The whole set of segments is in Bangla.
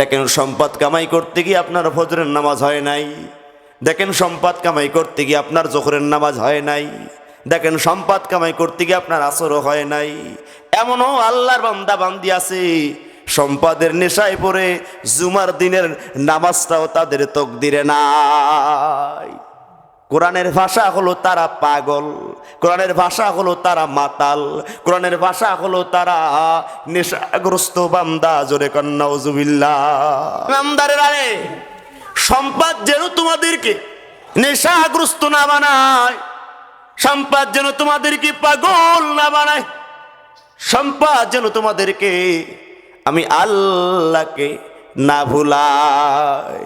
দেখেন সম্পদ কামাই করতে গিয়ে আপনার ফজরের নামাজ হয় নাই। দেখেন সম্পদ কামাই করতে গিয়ে আপনার জোহরের নামাজ হয় নাই। দেখেন সম্পদ কামাই করতে গিয়ে আপনার আসরও হয় নাই। এমনও আল্লাহর বান্দা বান্দি আছে, সম্পাদের নেশায় পড়ে, জুমার দিনের নামাজটাও তাদের তকদিরে নাই। কোরআনের ভাষা হলো তারা পাগল, কোরআনের ভাষা হলো তারা মাতাল, কোরআনের ভাষা হলো তারা নেশাগ্রস্ত বান্দা, জোরে কন্যা উজুবিল্লা বান্দারের আরে সম্পদ যেন তোমাদেরকে নেশাগ্রস্ত না বানায়, সম্পদ যেন তোমাদেরকে পাগল না বানায়, সম্পদ যেন তোমাদেরকে আমি আল্লাহকে না ভুলাই।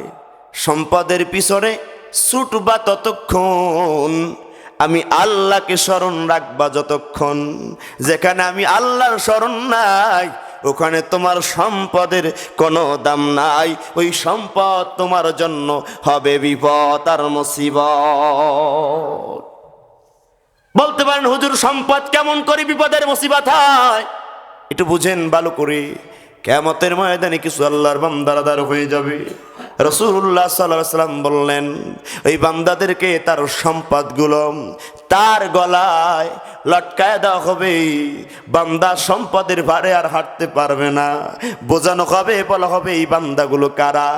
সম্পদের পিছনে ছুটবা ততক্ষণ। আমি আল্লাহকে স্মরণ রাখবা যতক্ষণ। যেখানে আমি আল্লাহর স্মরণ নাই, ওখানে তোমার সম্পদের কোনো দাম নাই। ওই সম্পদ তোমার জন্য হবে বিপদ আর মুসিবত। বলতে পারেন, হুজুর, সম্পদ কেমন করে বিপদের মুসিবত হয়? একটু বুঝেন ভালো করে। কেমতের ময়দানে কিছু আল্লাহর বান্দারাদার হয়ে যাবে। রসুল্লাহ সাল্লাহ সাল্লাম বললেন ওই বান্দাদেরকে তার সম্পদগুলো তার গলায় লটকায় দেওয়া হবে। বান্দা সম্পদের ভারে আর হাঁটতে পারবে না। বোঝানো হবে, বলা হবে, এই বান্দাগুলো কারা?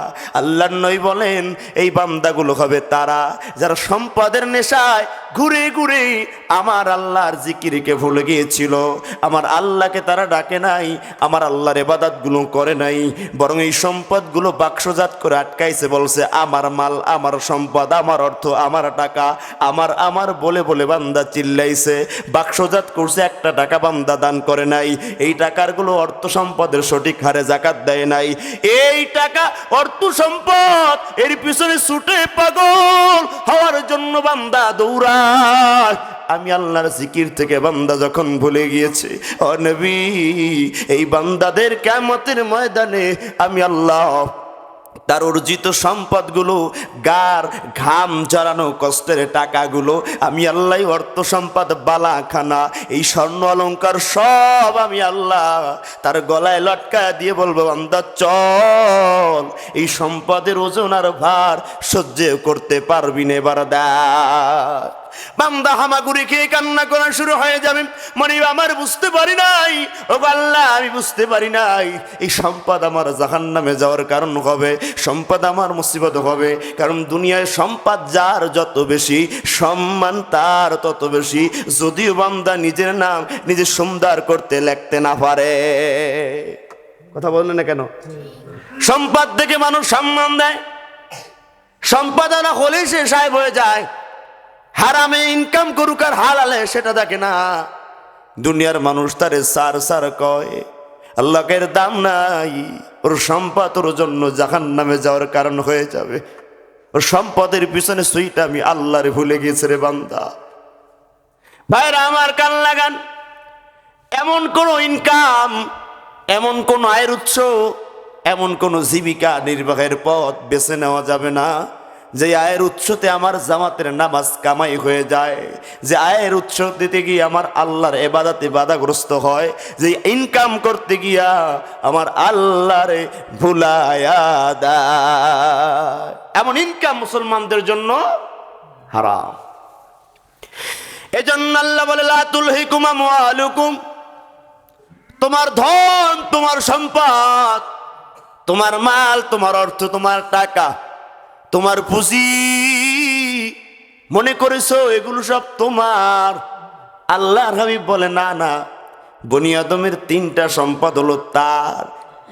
আল্লাহ নই বলেন, এই বান্দাগুলো হবে তারা। যারা সম্পদের নেশায় ঘুরে ঘুরে আমার আল্লাহর জিকিরকে ভুলে গিয়েছিল। আমার আল্লাহকে তারা ডাকে নাই, আমার আল্লাহর এবাদাতগুলো করে নাই। বরং এই সম্পদগুলো বাক্সজাত করে আটকাইছে, বলছে, আমার মাল, আমার সম্পদ, আমার অর্থ, আমার টাকা, আমার আমার বলে বলে বান্দা চিল্লাইছে, বাক্সজাত করছে, একটা টাকা বান্দা দান করে নাই। এই টাকারগুলো অর্থ সম্পদের সঠিক হারে জাকাত দেয় নাই। এই টাকা অর্থ সম্পদ, এর পিছনে ছুটে পাগল হওয়ার জন্য বান্দা দৌড়ায়। আমি আল্লাহর জিকির থেকে বান্দা যখন ভুলে গিয়েছে, ও নবী, এই বান্দাদের কেমতের ময়দানে আমি আল্লাহ তার অর্জিত সম্পদগুলো, গার, ঘাম জড়ানো কষ্টের টাকাগুলো, আমি আল্লাহ অর্থ সম্পদ, বালাখানা, এই স্বর্ণ অলঙ্কার সব আমি আল্লাহ তার গলায় লটকা দিয়ে বলব, বান্দা, চল। এই সম্পদের ওজন আর ভার সহ্য করতে পারবি না এবার বান্দা হামাগুড়ি খেয়ে কান্না করা শুরু হয়ে যাবে। মনে আমার বুঝতে পারি নাই। ও আল্লাহ, আমি বুঝতে পারি নাই। এই সম্পদ আমার জাহান নামে যাওয়ার কারণ হবে, সম্পদ আমার মুসিবত হবে। কারণ দুনিয়ায় সম্পদ যার যত বেশি, সম্মান তার তত বেশি। যদিও বান্দা নিজের নাম নিজে সুন্দর করতে লেখতে না পারে। কথা বললেন না কেন? সম্পদ দেখে মানুষ সম্মান দেয়। সম্পাদনা হলেই সে সাহেব হয়ে যায়। হারামে ইনকাম করুক আর হালালে সেটা দেখে না। দুনিয়ার মানুষ তারে সার সার কয় আল্লাহের দাম নাই, ওর সম্পদ ওর জন্য জাহান নামে যাওয়ার কারণ হয়ে যাবে। ওর সম্পদের পিছনে সুইটা আমি আল্লাহরে ভুলে গেছে রে বান্দা। ভাইরা আমার কান লাগান, এমন কোন ইনকাম, এমন কোন আয়ের উৎস, এমন কোন জীবিকা নির্বাহের পথ বেছে নেওয়া যাবে না। যে আয়ের উৎসতে আমার জামাতের নামাজ কামাই হয়ে যায়, যে আয়ের উৎস দিতে গিয়ে আমার আল্লাহর এবাদাতে বাধাগ্রস্ত হয়, যে ইনকাম করতে গিয়া আমার আল্লাহরে ভুলায়া দেয়। এমন ইনকাম মুসলমানদের জন্য হারাম। এজন্য আল্লাহ বলে লাতুল হিকুমা মুআলুকুম তোমার ধন, তোমার সম্পদ, তোমার মাল, তোমার অর্থ, তোমার টাকা তোমার পুঁজি মনে করেছ, এগুলো সব তোমার। আল্লাহর হাবিব বলে, না না, বনি আদমের তিনটা সম্পদ হলো তার।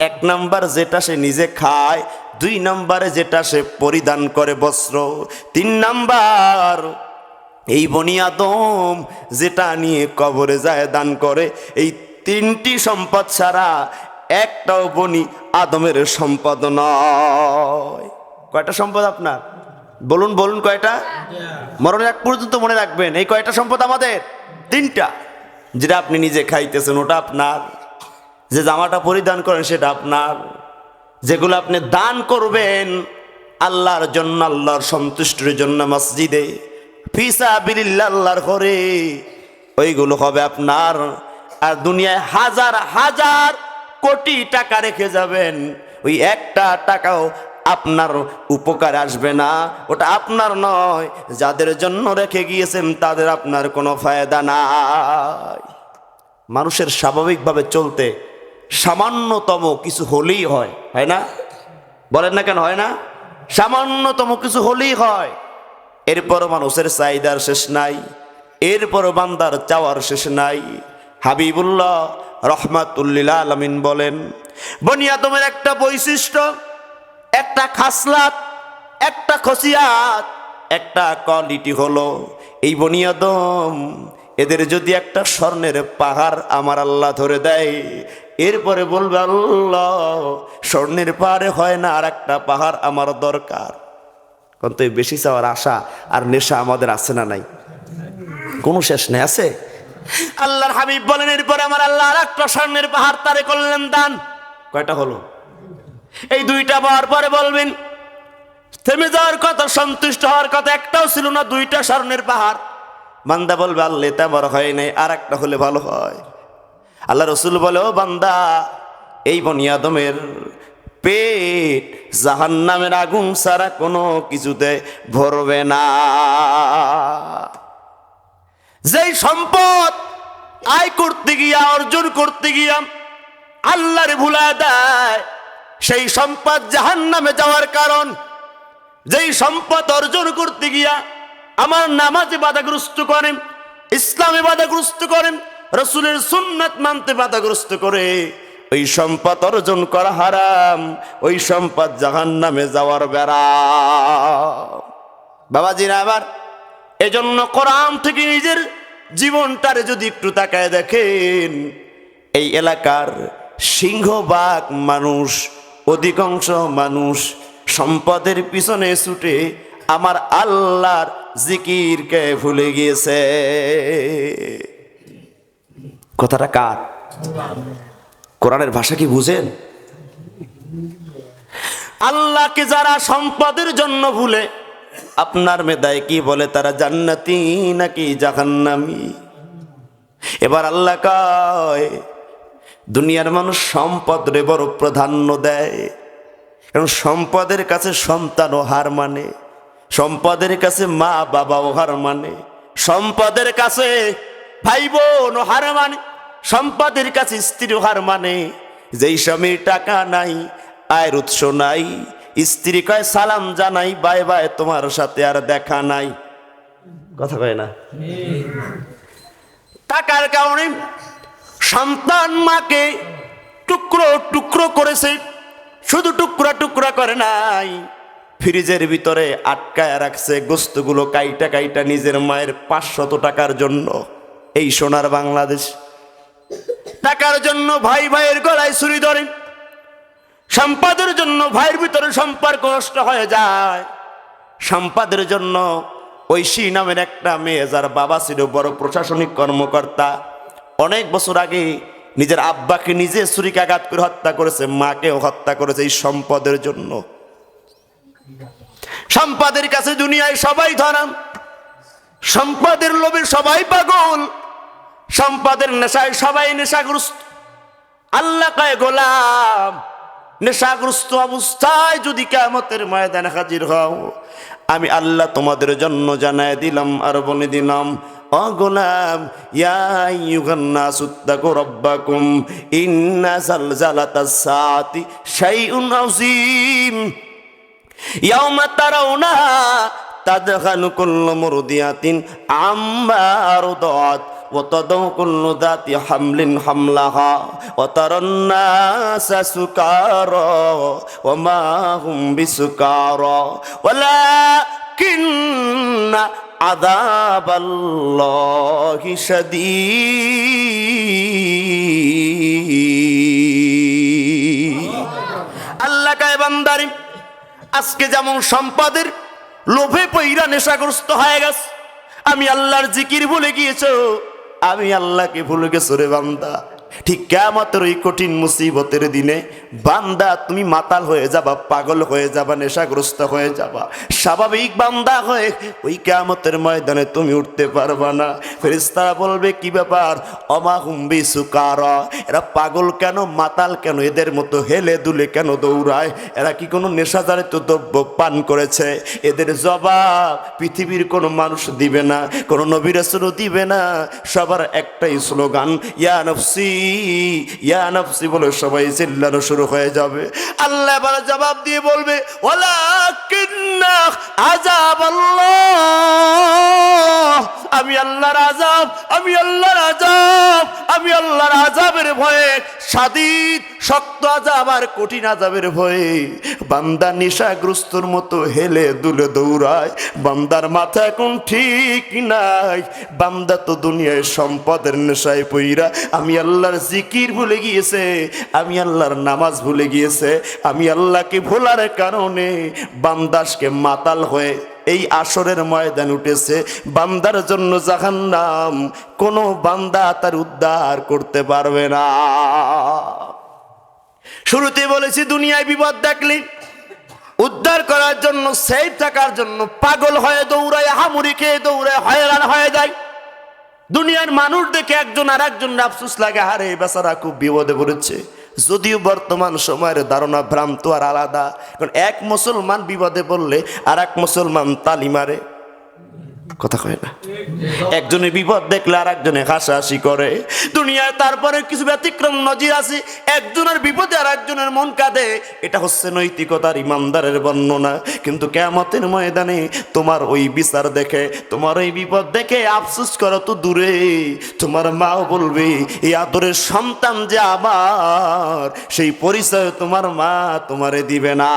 এক নাম্বার যেটা সে নিজে খায়, দুই নাম্বারে যেটা সে পরিধান করে বস্ত্র। তিন নাম্বার, এই বনি আদম যেটা নিয়ে কবরে যায়, দান করে, এই তিনটি সম্পদ ছাড়া একটাও বনি আদমের সম্পদ নয়। কয়টা সম্পদ আপনার? বলুন বলুন কয়টা? মরণের এক পর্যন্ত মনে রাখবেন এই কয়টা সম্পদ আমাদের? তিনটা। যেটা আপনি নিজে খাইতেছেন ওটা আপনার। যে জামাটা পরিধান করেন সেটা আপনার। যেগুলো আপনি দান করবেন আল্লাহর জন্য আল্লাহর সন্তুষ্টির জন্য মসজিদে। ফিসা বিল্লাহ আল্লাহর ঘরে। ওইগুলো হবে আপনার। আর দুনিয়ায় হাজার হাজার কোটি টাকা রেখে যাবেন। ওই একটা টাকাও আপনার উপকার আসবে না, ওটা আপনার নয়। যাদের জন্য রেখে গিয়েছেন, তাদের আপনার কোনো ফায়দা নাই। মানুষের স্বাভাবিকভাবে চলতে সামান্যতম কিছু হলেই হয় হয় না? বলেন না কেন, হয় না? সামান্যতম কিছু হলেই হয়। এরপরও মানুষের চাহিদার শেষ নাই। এরপরও বান্দার চাওয়ার শেষ নাই। হাবিবুল্লাহ রহমাতুল্লিল আলমিন বলেন বনিয়া তোমার একটা বৈশিষ্ট্য একটা খাসলাত, একটা খসিয়াত, একটা কোয়ালিটি হলো এই বনিয়াদম। এদের যদি একটা স্বর্ণের পাহাড় আমার আল্লাহ ধরে দেয়, এরপরে বলবে, আল্লাহ, স্বর্ণের পাহাড়ে হয় না আর একটা পাহাড় আমার দরকার। কিন্তু এই বেশি চাওয়ার আশা আর নেশা আমাদের আছে না নাই? কোনো শেষ নেই, আছে? আল্লাহর হাবিব বলেন, এরপরে আমার আল্লাহ আর একটা স্বর্ণের পাহাড় তারে করলেন দান। কয়টা হলো? এই দুইটা পাওয়ার পরে বলবেন, থেমে যাওয়ার কথা, সন্তুষ্ট হওয়ার কথা একটাও ছিল না, দুইটা স্বর্ণের পাহাড়। বান্দা বলবে, আল্লাহ এটা বড় হয় নাই আর একটা হলে ভালো হয়। আল্লাহ রসুল বলে, ও বান্দা, এই বনিয়াদমের পেট জাহান নামের আগুন ছাড়া কোনো কিছুতে ভরবে না। যেই সম্পদ আয় করতে গিয়া, অর্জন করতে গিয়া আল্লাহর ভুলা দেয় সেই সম্পদ জাহান নামে যাওয়ার কারণ, যেই সম্পদ অর্জন করতে গিয়া আমার নামাজে বাধাগ্রস্ত করেন, ইসলামে বাধাগ্রস্ত করেন, রসুলের সুন্নাত মানতে বাধাগ্রস্ত করে, ওই সম্পদ অর্জন করা হারাম, ওই সম্পদ জাহান নামে যাওয়ার বেড়া। বাবাজিরা আবার এজন্য কোরআন থেকে নিজের জীবনটারে যদি একটু তাকায় দেখেন, এই এলাকার সিংহবাগ মানুষ অধিকাংশ মানুষ সম্পদের পিছনে ছুটে আমার আল্লাহর জিকিরকে ভুলে গিয়েছে। কথাটা কার? কোরআনের ভাষা কি বুঝেন? আল্লাহকে যারা সম্পদের জন্য ভুলে, আপনার মেদায় কি বলে তারা জান্নাতি নাকি জাহান্নামি? এবার আল্লাহ কয় দুনিয়ার মানুষ সম্পদ রে বড় প্রাধান্য দেয়। কারণ সম্পদের কাছে সন্তানও হার মানে সম্পদের কাছে মা বাবাও হার মানে সম্পদের কাছে ভাই বোন হার মানে সম্পদের কাছে স্ত্রীও হার মানে। যেই স্বামীর টাকা নাই আয়ের উৎস নাই স্ত্রী কয় সালাম জানাই বাই বাই তোমার সাথে আর দেখা নাই। কথা কয় না? টাকার কারণে সন্তান মাকে টুকরো টুকরো করেছে, শুধু টুকরা টুকরা করে নাই। ফ্রিজের ভিতরে আটকায় রাখছে, গোস্তগুলো কাইটা কাইটা নিজের মায়ের পাঁচশত টাকার জন্য। এই সোনার বাংলাদেশ। টাকার জন্য ভাই ভাইয়ের গলায় ছুরি ধরে। সম্পাদের জন্য ভাইয়ের ভিতরে সম্পর্ক নষ্ট হয়ে যায়। সম্পাদের জন্য ঐশী নামের একটা মেয়ে, যার বাবা ছিল বড় প্রশাসনিক কর্মকর্তা। অনেক বছর আগে নিজের আব্বাকে নিজে ছুরিকাঘাত করে হত্যা করেছে, মাকেও হত্যা করেছে এই সম্পদের জন্য। সম্পাদের কাছে দুনিয়ায় সবাই ধরাম, সম্পদের লোভে সবাই পাগল, সম্পদের নেশায় সবাই নেশাগ্রস্ত। আল্লাহ কায়, গোলাম, নেশাগ্রস্ত অবস্থায় যদি কেমতের ময়দানে হাজির হও, আমি আল্লাহ তোমাদের জন্য জানায় দিলাম আর বলে দিলাম অগোলাম ইয়াইয়ুহান্না সুত্তাকু রব্বাকুম ইন্না জালজালাতাস সাআতি শাইউন আযীম ইয়াউমা তারাউনাহা তাদখালু কুল্লু মুরদিয়াতিন আম্মা আরদাত وتضع كل ذات حمل حملها وترى الناس سكارى وما هم بسكارى ولكن কিন্না আদাবাল্লাহি কায়, বান্দারি, আজকে যেমন সম্পদের লোভে পৈরা নেশাগ্রস্ত হয়ে গেছে, আমি আল্লাহর জিকির ভুলে গিয়েছ, আমি আল্লাহকে ভুলে গেছো রে বান্দা। ঠিক কেমতের ওই কঠিন মুসিবতের দিনে বান্দা, তুমি মাতাল হয়ে যাবা, পাগল হয়ে যাবা, নেশাগ্রস্ত হয়ে যাবা। স্বাভাবিক বান্দা হয়ে ওই কেয়ামতের ময়দানে তুমি উঠতে পারবা না। ফেরেশতারা বলবে, কি ব্যাপার? অমা হুম্বি সুকারা এরা পাগল কেন, মাতাল কেন? এদের মতো হেলে দুলে কেন দৌড়ায়? এরা কি কোনো নেশাজারিত দ্রব্য পান করেছে? এদের জবাব পৃথিবীর কোনো মানুষ দিবে না, কোনো নবীরাসুলও দিবে না। সবার একটাই স্লোগান, ইয়া নফসি ইয়া নফসি বলে সবাই চিল্লানো শুরু হয়ে যাবে। আল্লাহ এবার জবাব দিয়ে বলবে আমি আল্লাহর আজাব আমি আল্লাহর আজাব আমি আল্লাহর আজাবের ভয়ে, সাদিদ, শক্ত আজাব আর কঠিন আজাবের ভয়ে, বান্দা নেশাগ্রস্তর মতো হেলে দুলে দৌড়ায়, বান্দার মাথা এখন ঠিক নাই, বান্দা তো দুনিয়ায় সম্পদের নেশায় পইরা, আমি আল্লাহর জিকির ভুলে গিয়েছে, আমি আল্লাহর নামাজ ভুলে গিয়েছে, আমি আল্লাহকে ভোলার কারণে বান্দাসকে মাতাল হয়ে এই আসরের ময়দান উঠেছে। বান্দার জন্য জাহান্নাম, কোনো বান্দা তার উদ্ধার করতে পারবে না। শুরুতে বলেছি, দুনিয়ায় বিপদ দেখলি উদ্ধার করার জন্য, সেফ থাকার জন্য, পাগল হয়ে দৌড়ায় হামুড়ি খেয়ে দৌড়ায়, হয়রান হয়ে যায়। দুনিয়ার মানুষ দেখে একজন আর একজন আফসুস লাগে, হারে বেচারা খুব বিপদে পড়েছে। যদিও বর্তমান সময়ের ধারণা ভ্রান্ত আর আলাদা, কারণ এক মুসলমান বিপদে পড়লে আর এক মুসলমান তালি মারে। কথা কয় না। একজনের বিপদ দেখলে আর একজনে হাসাহাসি করে। দুনিয়ায় তারপরে কিছু ব্যতিক্রম নজির আছে, একজনের বিপদে আর একজনের মন কাঁদে। এটা হচ্ছে নৈতিকতার ইমানদারের বর্ণনা। কিন্তু কেমতের ময়দানে তোমার ওই বিচার দেখে, তোমার ওই বিপদ দেখে আফসোস করো তো দূরে। তোমার মাও বলবে, এই আদরের সন্তান যে আমার, সেই পরিচয় তোমার মা তোমারে দিবে না।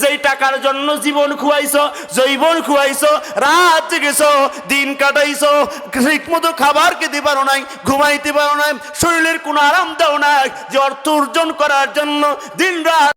যেই টাকার জন্য জীবন খুয়াইছো, জৈবন খুয়াইছো রাত জেগেছো, দিন কাটাইছো ঠিক মতো খাবার খেতে পারো নাই, ঘুমাইতে পারো নাই, শরীরের কোনো আরাম দাও নাই, যে অর্থ অর্জন করার জন্য দিন রাত